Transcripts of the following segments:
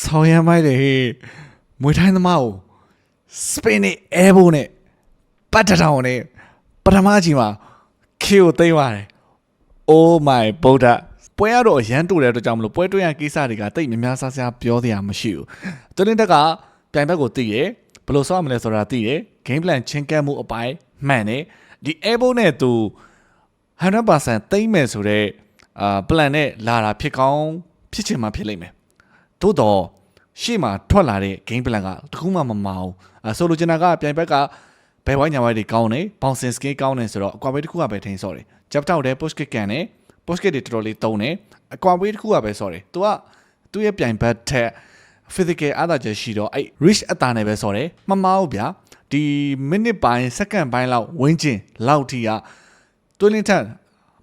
ဆောင်းရမ်းမိုက်တယ်ဟေးမွေထိုင်းသမားကိုစပိန်နဲ့အဲဘိုနဲ့ပတ်တထောင်နဲ့ပထမအချိန်မှာခေကိုသိမ်းသွားတယ် Oh my buddha ပွဲရတော့ရမ်းတူတဲ့အတွက်ကြောင့်မလို့ပွဲတွင်းရကိစ္စတွေကတိတ်များများဆဆပြောစရာမရှိဘူး။တွင်းတက်ကပြိုင်ဘက်ကိုသိတယ်ဘယ်လိုဆောက်မလဲဆိုတာသိတယ် game plan ချင်းကပ်မှုအပိုင်းမှန်တယ်ဒီ elbow နဲ့သူ100%သိမ့်မယ်ဆိုတော့အာ plan နဲ့လာတာဖြစ်ကောင်း ဖြစ်ချင်မှဖြစ်လိမ့်မယ်။သို့တော့ရှေ့မှာထွက်လာတဲ့ game plan ကတခုမှမမအောင်အဲဆိုလိုချင်တာကပြိုင်ဘက်ကဘယ်ဝိုင်းညာဝိုင်းတွေကောင်းတယ် bouncing skill ကောင်းတယ်ဆိုတော့အကွာဘေးတစ်ခုကပဲထိန်းစော်တယ် jump တောက်တယ် push kick ကန်တယ် push kick တွေတော်တော်လေးတုံးတယ်အကွာဘေးတစ်ခုကပဲစော်တယ်သူကသူ့ရဲ့ပြိုင်ဘက်ထက် physical အားသာချက်ရှိတော့အဲ့ reach အတာနဲ့ပဲစော်တယ်မမဟုတ်ဗျာဒီ minute ပိုင်း second ပိုင်းလောက်ဝင်းကျင်လောက်ထိကတွင်းလင်းထက်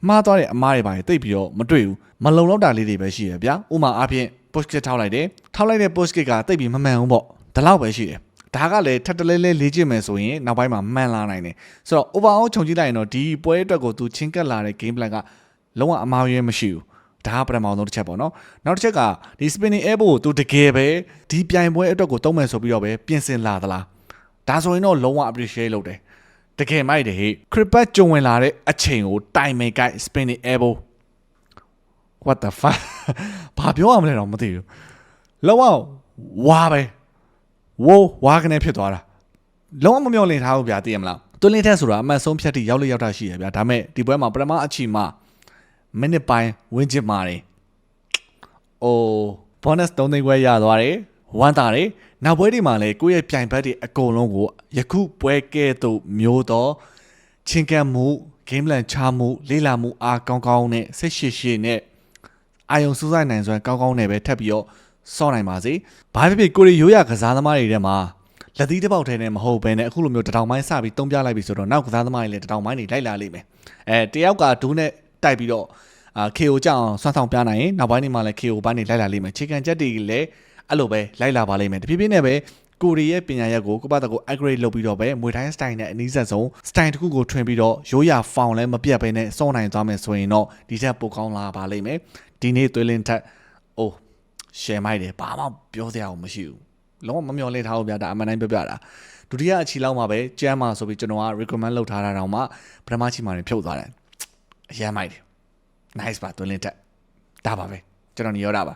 မှားသွားတဲ့အမားတွေပါတိတ်ပြီးတော့မတွေ့ဘူးမလုံလောက်တာလေးတွေပဲရှိရဗျာဥမာအားဖြင့် push kick ထောက်လိုက်တယ်ထောက်လိုက်တဲ့ push kick ကတိတ်ပြီးမမှန်ဘူးပေါ့ဒါလောက်ပဲရှိတယ်ဒါကလည်းထပ်တလဲလဲလေ့ကျင့်မယ်ဆိုရင်နောက်ပိုင်းမှာမှန်လာနိုင်တယ်ဆိုတော့ overall ခြုံကြည့်လိုက်ရင်တော့ဒီပွဲအတွက်ကိုသူချင်းကပ်လာတဲ့ game plan ကလုံးဝအမှားယွင်းမရှိဘူးဒါကပထမဆုံးတစ်ချက်ပေါ့နော်နောက်တစ်ချက်ကဒီ spinning elbow ကိုသူတကယ်ပဲဒီပြိုင်ပွဲအတွက်ကိုသုံးမယ်ဆိုပြီးတော့ပဲပြင်ဆင်လာသလားဒါဆိုရင်တော့လုံးဝ appreciate လုပ်တယ် တကယ်မိုက်တယ်ဟေ့ cricket ကြုံဝင်လာတဲ့အချိန်ကိုတိုင်မယ်ကိုက် spinning elbow what the fuck ဘာပြောရမလဲတော့မသိဘူးလုံးဝဝါပဲဝိုးဝါကနေဖြစ်သွားတာလုံးဝမမျှော်လင့်ထားဘူးဗျာသိရမလားတွင်းလင်းထက်ဆိုတာအမှန်ဆုံးဖြတ်တိရောက်လေရောက်တာရှိရဗျာဒါမဲ့ဒီပွဲမှာပထမအချီမှာမိနစ်ပိုင်းဝင်းချစ်မာတယ်အိုး bonus 3သိန်းခွဲရသွားတယ် ဝမ်းသာတယ်နောက်ပွဲတွေမှာလည်းကိုယ့်ရဲ့ပြိုင်ဘက်တွေအကုန်လုံးကိုယခုပွဲကဲ့သို့မျိုးတော့ချင်းကပ်မှု game plan ချမှုလေးလာမှုအားကောင်းကောင်းနဲ့စိတ်ရှိရှိနဲ့အာယုံစူးစိုက်နိုင်စွမ်းကောင်းကောင်းနဲ့ပဲထပ်ပြီးတော့စော့နိုင်ပါစေ။ဘာဖြစ်ဖြစ်ကိုရီရိုးရကစားသမားတွေထဲမှာလက်သီးတစ်ပေါက်ထဲနဲ့မဟုတ်ဘဲနဲ့အခုလိုမျိုးတထောင်ပိုင်းစပြီးတုံးပြလိုက်ပြီဆိုတော့နောက်ကစားသမားတွေလည်းတထောင်ပိုင်းတွေလိုက်လာလိမ့်မယ်။အဲတယောက်ကဒူးနဲ့တိုက်ပြီးတော့အာ KO ကြောင်ဆွမ်းဆောင်ပြနိုင်ရင်နောက်ပိုင်းတွေမှာလည်း KO ပိုင်းတွေလိုက်လာလိမ့်မယ်။ခြေကန်ချက်တွေလည်း အဲ့လိုပဲလိုက်လာပါလိမ့်မယ်။တဖြည်းဖြည်းနဲ့ပဲကိုရီရဲ့ပညာရက်ကိုကပ္ပတကို upgrade လုပ်ပြီးတော့ပဲမွေတိုင်း style နဲ့အနည်းဆက်ဆုံး style တစ်ခုကိုထွင်ပြီးတော့ရိုးရာ found လည်းမပြတ်ဘဲနဲ့စောနိုင်သွားမယ်ဆိုရင်တော့ဒီထက်ပိုကောင်းလာပါလိမ့်မယ်ဒီနေ့သွေးလင်းထက်အိုး share မိုက်တယ်ဘာမှပြောစရာမရှိဘူးလုံးဝမမျော်လင့်ထားဘူးဗျာဒါအမှန်တိုင်းပြောပြတာဒုတိယအချီလောက်မှာပဲကျမ်းမှာဆိုပြီးကျွန်တော်က recommend လုပ်ထားတာတောင်မှပထမချီမှာနေဖြုတ်သွားတယ်အရမ်းမိုက်တယ် nice ပါသွေးလင်းထက်ဒါပါပဲကျွန်တော်ညောတာပါ